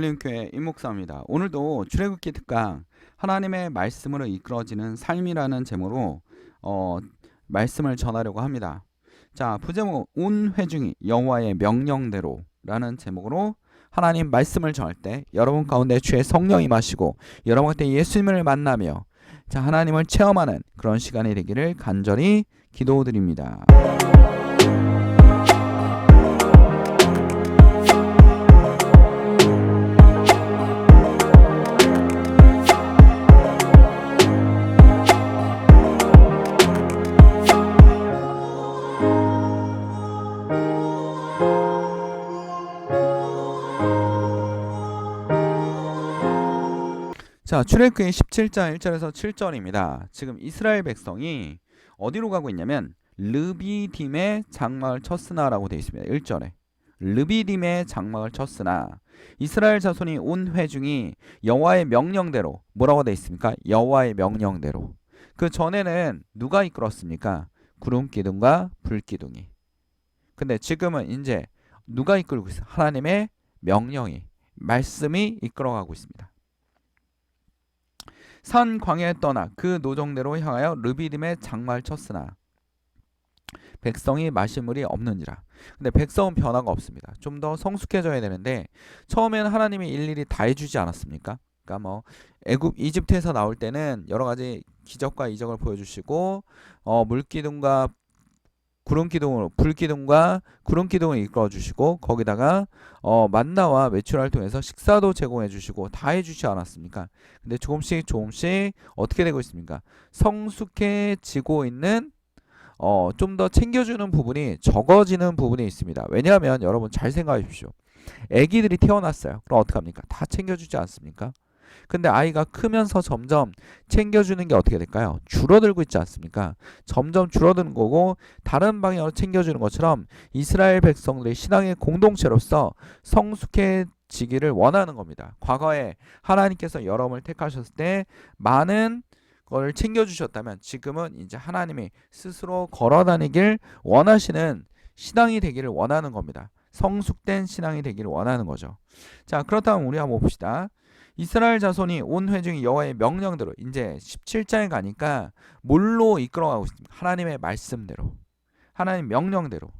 올림교회 임목사입니다. 오늘도 출애굽기 특강 하나님의 말씀으로 이끌어지는 삶이라는 제목으로 어, 말씀을 전하려고 합니다. 자, 부제목 온 회중이 여호와의 명령대로라는 제목으로 하나님 말씀을 전할 때 여러분 가운데 주의 성령이 마시고 여러분 때 예수님을 만나며 자, 하나님을 체험하는 그런 시간이 되기를 간절히 기도드립니다. 자, 출애굽기 17장 1절에서 7절입니다. 지금 이스라엘 백성이 어디로 가고 있냐면 르비딤의 장막을 쳤으나라고 되어 있습니다. 1절에. 르비딤의 장막을 쳤으나 이스라엘 자손이 온 회중이 여호와의 명령대로 뭐라고 되어 있습니까? 여호와의 명령대로. 그 전에는 누가 이끌었습니까? 구름 기둥과 불 기둥이. 근데 지금은 이제 누가 이끌고 있어? 하나님의 명령이 말씀이 이끌어가고 있습니다. 산 광야에 떠나 그 노정대로 향하여 르비딤의 장마를 쳤으나 백성이 마실 물이 없느니라. 근데 백성은 변화가 없습니다. 좀 더 성숙해져야 되는데 처음에는 하나님이 일일이 다 해주지 않았습니까? 그러니까 뭐 애굽 이집트에서 나올 때는 여러 가지 기적과 이적을 보여주시고 어, 물기둥과 구름 기둥으로 불 기둥과 구름 기둥을 이끌어 주시고 거기다가 어 만나와 매출을 통해서 식사도 제공해 주시고 다 해 주지 않았습니까? 근데 조금씩 조금씩 어떻게 되고 있습니까? 성숙해지고 있는 어 좀 더 챙겨주는 부분이 적어지는 부분이 있습니다. 왜냐하면 여러분 잘 생각해 주십시오. 아기들이 태어났어요. 그럼 어떡합니까? 다 챙겨주지 않습니까? 근데 아이가 크면서 점점 챙겨주는 게 어떻게 될까요? 줄어들고 있지 않습니까? 점점 줄어드는 거고 다른 방향으로 챙겨주는 것처럼 이스라엘 백성들의 신앙의 공동체로서 성숙해 지기를 원하는 겁니다. 과거에 하나님께서 여러분을 택하셨을 때 많은 걸 챙겨주셨다면 지금은 이제 하나님이 스스로 걸어다니길 원하시는 신앙이 되기를 원하는 겁니다. 성숙된 신앙이 되기를 원하는 거죠. 자, 그렇다면 우리 한번 봅시다. 이스라엘 자손이 온 회중이 여호와의 명령대로 이제 17장에 가니까 뭘로 이끌어가고 있습니다. 하나님의 말씀대로. 하나님 명령대로.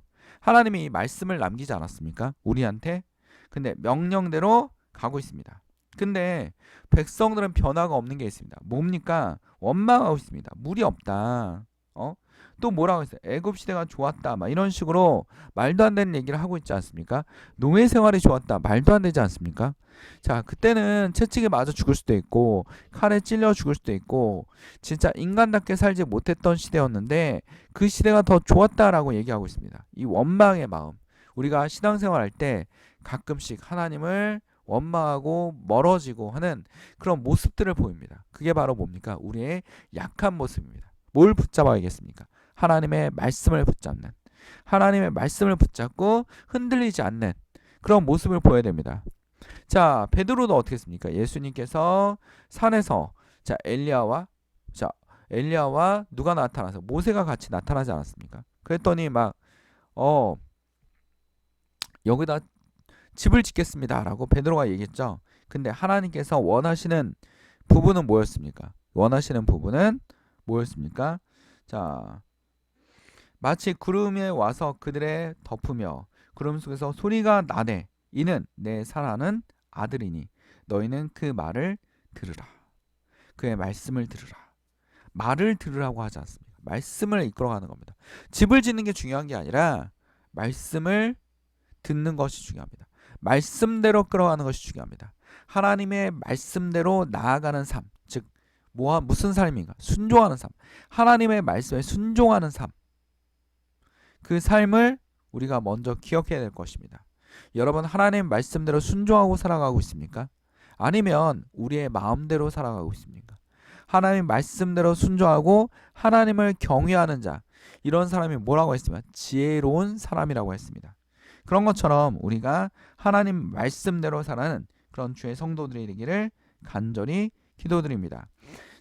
하나님이 이 말씀을 남기지 않았습니까? 우리한테. 근데 명령대로 가고 있습니다. 근데 백성들은 변화가 없는 게 있습니다. 뭡니까? 원망하고 있습니다. 물이 없다. 어? 또 뭐라고 했어요? 애굽 시대가 좋았다. 막 이런 식으로 말도 안 되는 얘기를 하고 있지 않습니까? 노예 생활이 좋았다. 말도 안 되지 않습니까? 자, 그때는 채찍에 맞아 죽을 수도 있고 칼에 찔려 죽을 수도 있고 진짜 인간답게 살지 못했던 시대였는데 그 시대가 더 좋았다라고 얘기하고 있습니다. 이 원망의 마음. 우리가 신앙생활 할 때 가끔씩 하나님을 원망하고 멀어지고 하는 그런 모습들을 보입니다. 그게 바로 뭡니까? 우리의 약한 모습입니다. 뭘 붙잡아야겠습니까? 하나님의 말씀을 붙잡는 하나님의 말씀을 붙잡고 흔들리지 않는 그런 모습을 보여야 됩니다. 자, 베드로도 어떻게 했습니까? 예수님께서 산에서 자, 엘리야와 자, 엘리야와 누가 나타나서 모세가 같이 나타나지 않았습니까? 그랬더니 막 어, 여기다 집을 짓겠습니다라고 베드로가 얘기했죠. 근데 하나님께서 원하시는 부분은 뭐였습니까? 원하시는 부분은 뭐였습니까? 자, 마치 구름에 와서 그들의 덮으며 구름 속에서 소리가 나네. 이는 내 사랑하는 아들이니 너희는 그 말을 들으라. 그의 말씀을 들으라. 말을 들으라고 하지 않습니다. 말씀을 이끌어가는 겁니다. 집을 짓는 게 중요한 게 아니라 말씀을 듣는 것이 중요합니다. 말씀대로 끌어가는 것이 중요합니다. 하나님의 말씀대로 나아가는 삶, 즉 뭐, 무슨 삶인가? 순종하는 삶. 하나님의 말씀에 순종하는 삶. 그 삶을 우리가 먼저 기억해야 될 것입니다. 여러분 하나님 말씀대로 순종하고 살아가고 있습니까? 아니면 우리의 마음대로 살아가고 있습니까? 하나님 말씀대로 순종하고 하나님을 경외하는 자 이런 사람이 뭐라고 했습니까? 지혜로운 사람이라고 했습니다. 그런 것처럼 우리가 하나님 말씀대로 살아는 그런 주의 성도들이 되기를 간절히 기도드립니다.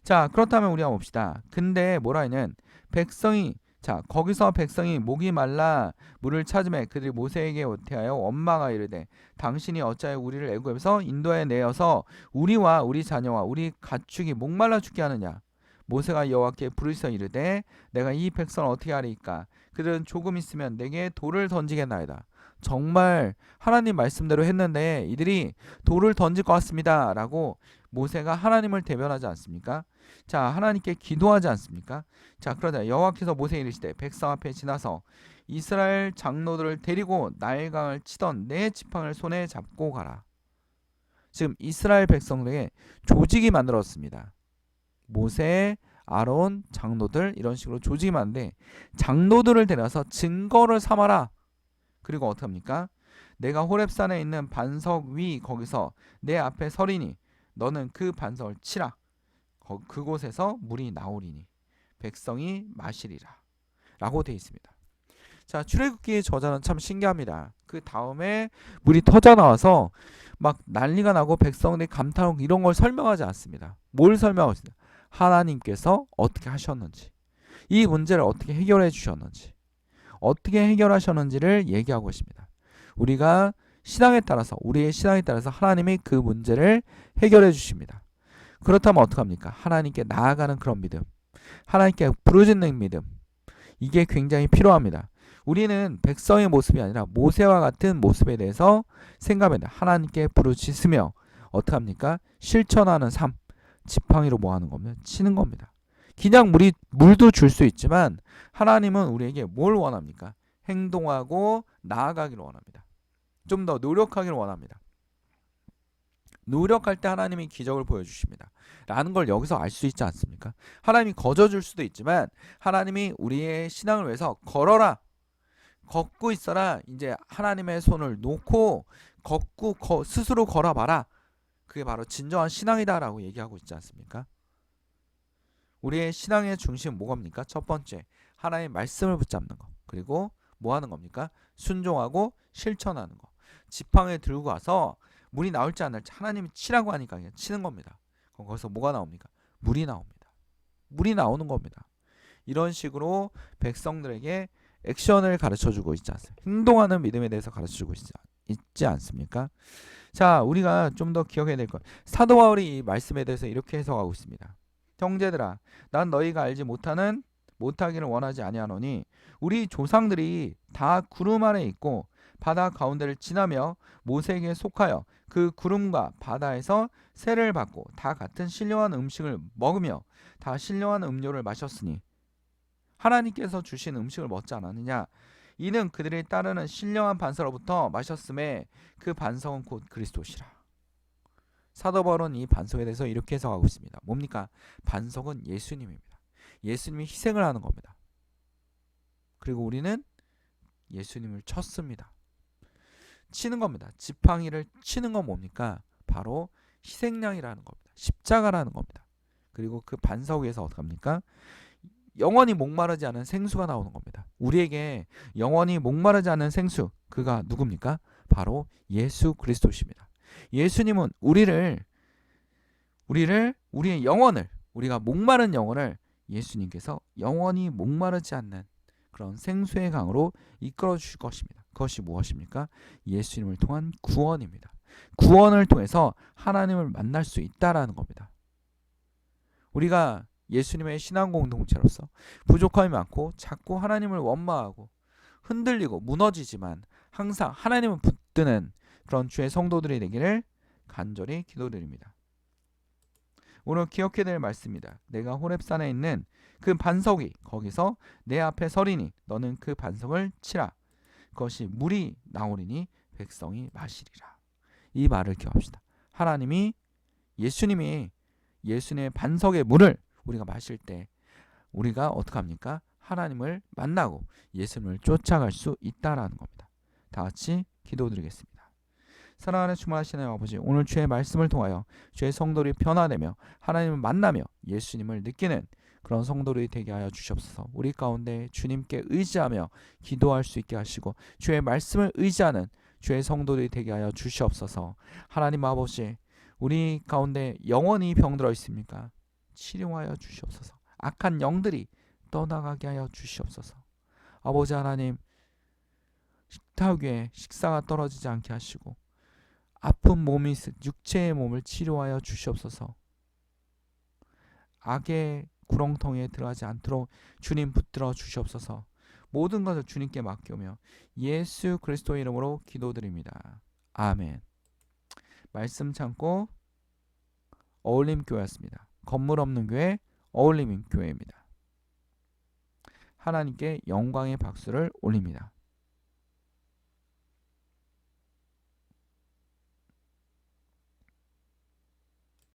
자 그렇다면 우리가 봅시다. 근데 뭐라 하는 백성이 자 거기서 백성이 목이 말라 물을 찾음에 그들이 모세에게 대하여 원망하 이르되 당신이 어찌하여 우리를 애굽에서 인도에 내어서 우리와 우리 자녀와 우리 가축이 목말라 죽게 하느냐? 모세가 여호와께 부르짖어 이르되 내가 이 백성을 어떻게 하리까? 그들은 조금 있으면 내게 돌을 던지겠나이다. 정말 하나님 말씀대로 했는데 이들이 돌을 던질 것 같습니다라고 모세가 하나님을 대변하지 않습니까? 자 하나님께 기도하지 않습니까? 자 그러자 여호와께서 모세에 이르시되 백성 앞에 지나서 이스라엘 장로들을 데리고 나일강을 치던 내 지팡을 손에 잡고 가라. 지금 이스라엘 백성들에게 조직이 만들었습니다. 모세, 아론, 장로들 이런 식으로 조직이 많은데 장로들을 데려서 증거를 삼아라. 그리고 어떻게 합니까? 내가 호렙산에 있는 반석 위 거기서 내 앞에 서리니 너는 그 반석을 치라. 그곳에서 물이 나오리니 백성이 마시리라. 라고 되어 있습니다. 자, 출애굽기의 저자는 참 신기합니다. 그 다음에 물이 터져 나와서 막 난리가 나고 백성들이 감탄하고 이런 걸 설명하지 않습니다. 뭘 설명하고 있습니다. 하나님께서 어떻게 하셨는지, 이 문제를 어떻게 해결해 주셨는지, 어떻게 해결하셨는지를 얘기하고 있습니다. 우리가 신앙에 따라서 우리의 신앙에 따라서 하나님이 그 문제를 해결해 주십니다. 그렇다면 어떡합니까? 하나님께 나아가는 그런 믿음. 하나님께 부르짖는 믿음. 이게 굉장히 필요합니다. 우리는 백성의 모습이 아니라 모세와 같은 모습에 대해서 생각합니다. 하나님께 부르짖으며 어떡합니까? 실천하는 삶. 지팡이로 뭐 하는 거면 치는 겁니다. 그냥 물이 물도 줄 수 있지만 하나님은 우리에게 뭘 원합니까? 행동하고 나아가기를 원합니다. 좀 더 노력하기를 원합니다. 노력할 때 하나님이 기적을 보여주십니다. 라는 걸 여기서 알 수 있지 않습니까? 하나님이 거저줄 수도 있지만 하나님이 우리의 신앙을 위해서 걸어라. 걷고 있어라. 이제 하나님의 손을 놓고 걷고 거, 스스로 걸어봐라. 그게 바로 진정한 신앙이다라고 얘기하고 있지 않습니까? 우리의 신앙의 중심 뭐겁니까? 첫 번째, 하나님의 말씀을 붙잡는 거. 그리고 뭐 하는 겁니까? 순종하고 실천하는 거. 지팡이 들고 와서 물이 나올지 안 나올지 하나님이 치라고 하니까 그냥 치는 겁니다. 그럼 거기서 뭐가 나옵니까? 물이 나옵니다. 물이 나오는 겁니다. 이런 식으로 백성들에게 액션을 가르쳐 주고 있지 않습니까? 행동하는 믿음에 대해서 가르쳐 주고 있지, 있지 않습니까? 자, 우리가 좀 더 기억해야 될 것. 사도 바울이 이 말씀에 대해서 이렇게 해석하고 있습니다. 형제들아, 난 너희가 알지 못하는 못하기를 원하지 아니하노니 우리 조상들이 다 구름 아래 있고 바다 가운데를 지나며 모세에게 속하여 그 구름과 바다에서 세를 받고 다 같은 신령한 음식을 먹으며 다 신령한 음료를 마셨으니 하나님께서 주신 음식을 먹지 않았느냐? 이는 그들이 따르는 신령한 반석으로부터 마셨음에 그 반석은 곧 그리스도시라. 사도 바울은 이 반석에 대해서 이렇게 해석하고 있습니다. 뭡니까? 반석은 예수님입니다. 예수님이 희생을 하는 겁니다. 그리고 우리는 예수님을 쳤습니다 치는 겁니다. 지팡이를 치는 건 뭡니까? 바로 희생양이라는 겁니다. 십자가라는 겁니다. 그리고 그 반석 위에서 어떻게 합니까? 영원히 목마르지 않은 생수가 나오는 겁니다. 우리에게 영원히 목마르지 않은 생수, 그가 누굽니까? 바로 예수 그리스도십니다. 예수님은 우리를 우리를 우리의 영혼을 우리가 목마른 영혼을 예수님께서 영원히 목마르지 않는 그런 생수의 강으로 이끌어 주실 것입니다. 그것이 무엇입니까? 예수님을 통한 구원입니다. 구원을 통해서 하나님을 만날 수 있다라는 겁니다. 우리가 예수님의 신앙 공동체로서 부족함이 많고 자꾸 하나님을 원망하고 흔들리고 무너지지만 항상 하나님을 붙드는 그런 주의 성도들이 되기를 간절히 기도드립니다. 오늘 기억해야 될 말씀입니다. 내가 호렙산에 있는 그 반석이 거기서 내 앞에 서리니 너는 그 반석을 치라. 그것이 물이 나오리니 백성이 마시리라. 이 말을 기억합시다. 하나님이 예수님이 예수님의 반석의 물을 우리가 마실 때 우리가 어떻게 합니까? 하나님을 만나고 예수님을 쫓아갈 수 있다라는 겁니다. 다 같이 기도드리겠습니다. 사랑하는 주말하시는 아버지 오늘 주의 말씀을 통하여 주의 성도들이 변화되며 하나님을 만나며 예수님을 느끼는 그런 성도들이 되게 하여 주시옵소서. 우리 가운데 주님께 의지하며 기도할 수 있게 하시고 주의 말씀을 의지하는 주의 성도들이 되게 하여 주시옵소서. 하나님 아버지, 우리 가운데 영원히 병들어 있습니까? 치료하여 주시옵소서. 악한 영들이 떠나가게 하여 주시옵소서. 아버지 하나님 식탁 위에 식사가 떨어지지 않게 하시고 아픈 몸이 있을 육체의 몸을 치료하여 주시옵소서. 악의 구렁텅이에 들어가지 않도록 주님 붙들어 주시옵소서. 모든 것을 주님께 맡기며 예수 그리스도의 이름으로 기도드립니다. 아멘. 말씀 참고 어울림 교회였습니다. 건물 없는 교회 어울림 교회입니다. 하나님께 영광의 박수를 올립니다.